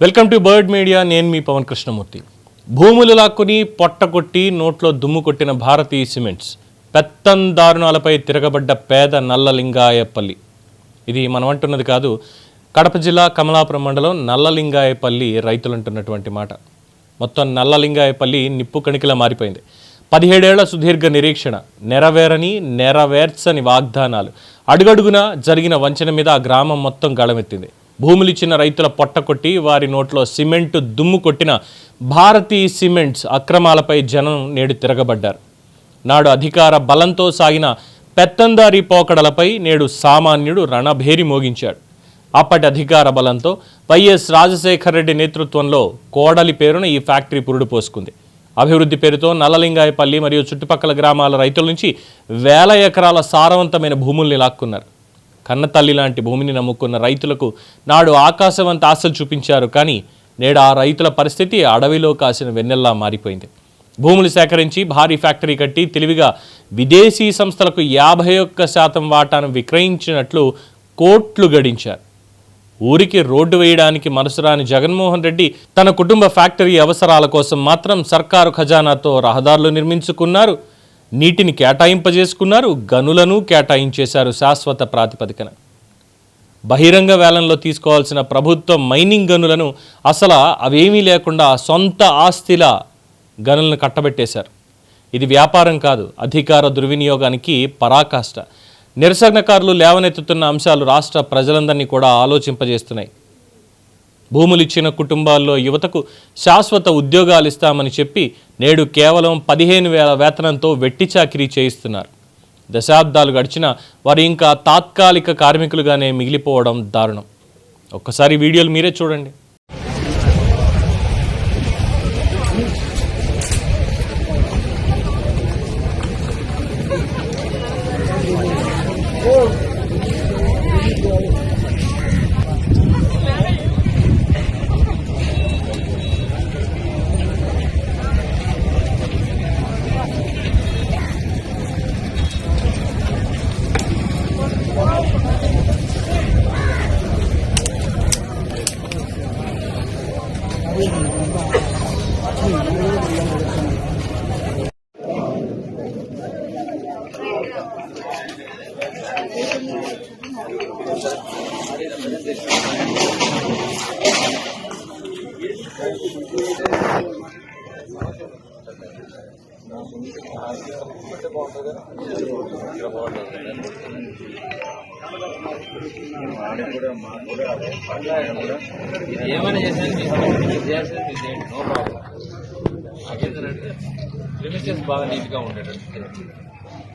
Welcome to bird media నేను మీ పవన్ కృష్ణమూర్తి. భూములు లాక్కుని పొట్ట కొట్టి నోట్లో దుమ్ము కొట్టిన భారతీయ సిమెంట్స్ పెత్తం దారుణాలపై తిరగబడ్డ పేద నల్లలింగాయపల్లి. ఇది మనం అంటున్నది కాదు కడప జిల్లా కమలాపురం మండలం నల్లలింగాయపల్లి రైతులు అంటున్నటువంటి మాట. మొత్తం నల్లలింగాయపల్లి నిప్పు కణికిలా మారిపోయింది. పదిహేడేళ్ళ సుదీర్ఘ నిరీక్షణ నెరవేరని నెరవేర్చని వాగ్దానాలు. అడుగడుగునా జరిగిన వంచన మీద ఆ గ్రామం మొత్తం గళమెత్తింది భూములు ఇచ్చిన రైతుల పొట్ట కొట్టి వారి నోట్లో సిమెంట్ దుమ్ము కొట్టిన భారతీ సిమెంట్స్ అక్రమాలపై జనం నేడు తిరగబడ్డారు. నాడు అధికార బలంతో సాగిన పెత్తందారీ పోకడలపై నేడు సామాన్యుడు రణభేరి మోగించాడు. అప్పటి అధికార బలంతో వైఎస్ రాజశేఖర రెడ్డి నేతృత్వంలో కోడలి పేరున ఈ ఫ్యాక్టరీ పురుడు పోసుకుంది. అభివృద్ధి పేరుతో నల్లలింగాయపల్లి మరియు చుట్టుపక్కల గ్రామాల రైతుల నుంచి వేల ఎకరాల సారవంతమైన భూముల్ని లాక్కున్నారు. కన్నతల్లి లాంటి భూమిని నమ్ముకున్న రైతులకు నాడు ఆకాశవంత ఆశలు చూపించారు. కానీ నేడు ఆ రైతుల పరిస్థితి అడవిలో కాసిన వెన్నెల్లా మారిపోయింది. భూములు సేకరించి భారీ ఫ్యాక్టరీ కట్టి తెలివిగా విదేశీ సంస్థలకు యాభై ఒక్క శాతం వాటాను విక్రయించినట్లు కోట్లు గడించారు. ఊరికి రోడ్డు వేయడానికి మనసురాని జగన్మోహన్ రెడ్డి తన కుటుంబ ఫ్యాక్టరీ అవసరాల కోసం మాత్రం సర్కారు ఖజానాతో రహదారులు నిర్మించుకున్నారు. నీటిని కేటాయింపజేసుకున్నారు గనులను కేటాయించేశారు శాశ్వత ప్రాతిపదికన. బహిరంగ వేలంలో తీసుకోవాల్సిన ప్రభుత్వ మైనింగ్ గనులను అసలు అవేమీ లేకుండా సొంత ఆస్తిల గనులను కట్టబెట్టేశారు. ఇది వ్యాపారం కాదు అధికార దుర్వినియోగానికి పరాకాష్ట. నిరసనకారులు లేవనెత్తుతున్న అంశాలు రాష్ట్ర ప్రజలందరినీ కూడా ఆలోచింపజేస్తున్నాయి. భూములు ఇచ్చిన కుటుంబాల్లో యువతకు శాశ్వత ఉద్యోగాలు ఇస్తామని చెప్పి నేడు కేవలం పదిహేను వేల వేతనంతో వెట్టి చాకిరీ చేయిస్తున్నారు. దశాబ్దాలు గడిచిన వారు ఇంకా తాత్కాలిక కార్మికులుగానే మిగిలిపోవడం దారుణం. ఒక్కసారి వీడియోలు మీరే చూడండి. ఏమైనా చేసేది చేయాల్సింది మీరు చేయండి నో ప్రాబ్లం. నాకేంటంటే ప్రిమిసెస్ బాగా నీట్గా ఉండేటట్టు.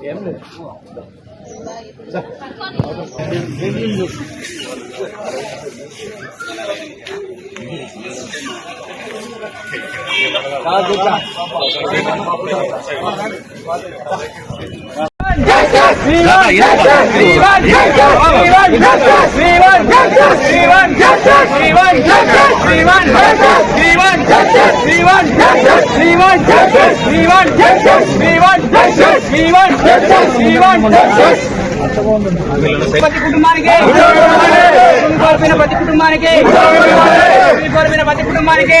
చేయండి. లేకపోతే ఇక్కడ పెట్టుకోవాలి, అక్కడ పెట్టుకోవాలి. ప్రతి కుటుంబానికి కోల్పోయిన ప్రతి కుటుంబానికి కోల్పోయిన ప్రతి కుటుంబానికి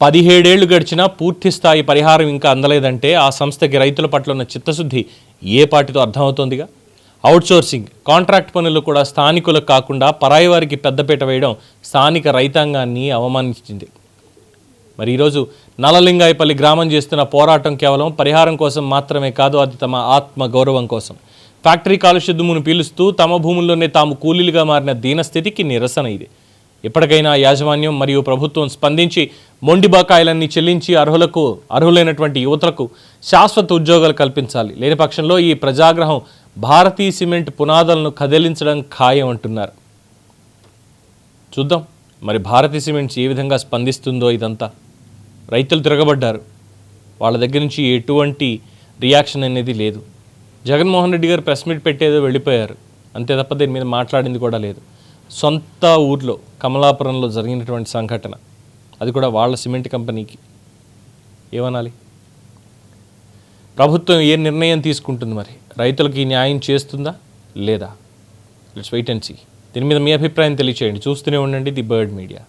పదిహేడేళ్ళు గడిచినా పూర్తి స్థాయి పరిహారం ఇంకా అందలేదంటే ఆ సంస్థకి రైతుల పట్ల ఉన్న చిత్తశుద్ధి ఏ పాటితో అర్థమవుతోందిగా? అవుట్సోర్సింగ్ కాంట్రాక్ట్ పనులు కూడా స్థానికులకు కాకుండా పరాయి వారికి పెద్దపీట వేయడం స్థానిక రైతాంగాన్ని అవమానించింది. మరి ఈరోజు నలలింగాయపల్లి గ్రామం చేస్తున్న పోరాటం కేవలం పరిహారం కోసం మాత్రమే కాదు అది తమ ఆత్మ గౌరవం కోసం. ఫ్యాక్టరీ కాలుష్య దుమ్మును పీలుస్తూ తమ భూముల్లోనే తాము కూలీలుగా మారిన దీనస్థితికి నిరసన ఇది. ఇప్పటికైనా యాజమాన్యం మరియు ప్రభుత్వం స్పందించి మొండి బకాయిలన్నీ చెల్లించి అర్హులకు అర్హులైనటువంటి యువతలకు శాశ్వత ఉద్యోగాలు కల్పించాలి. లేని పక్షంలో ఈ ప్రజాగ్రహం భారతీయ సిమెంట్ పునాదులను కదిలించడం ఖాయం అంటున్నారు. చూద్దాం మరి భారతీ సిమెంట్స్ ఏ విధంగా స్పందిస్తుందో ఇదంతా. రైతులు తిరగబడ్డారు. వాళ్ళ దగ్గర నుంచి ఎటువంటి రియాక్షన్ అనేది లేదు. జగన్మోహన్ రెడ్డి గారు ప్రెస్ మీట్ పెట్టేదో వెళ్ళిపోయారు. అంతే తప్ప దీని మీద మాట్లాడింది కూడా లేదు. సొంత ఊర్లో కమలాపురంలో జరిగినటువంటి సంఘటన. అది కూడా వాళ్ళ సిమెంట్ కంపెనీకి. ఏమనాలి? ప్రభుత్వం ఏ నిర్ణయం తీసుకుంటుంది మరి? రైతులకి న్యాయం చేస్తుందా? లేదా? లెట్స్ వెయిట్ అండ్ సీ దీని మీద మీ అభిప్రాయం తెలియచేయండి. చూస్తూనే ఉండండి ది బర్డ్ మీడియా.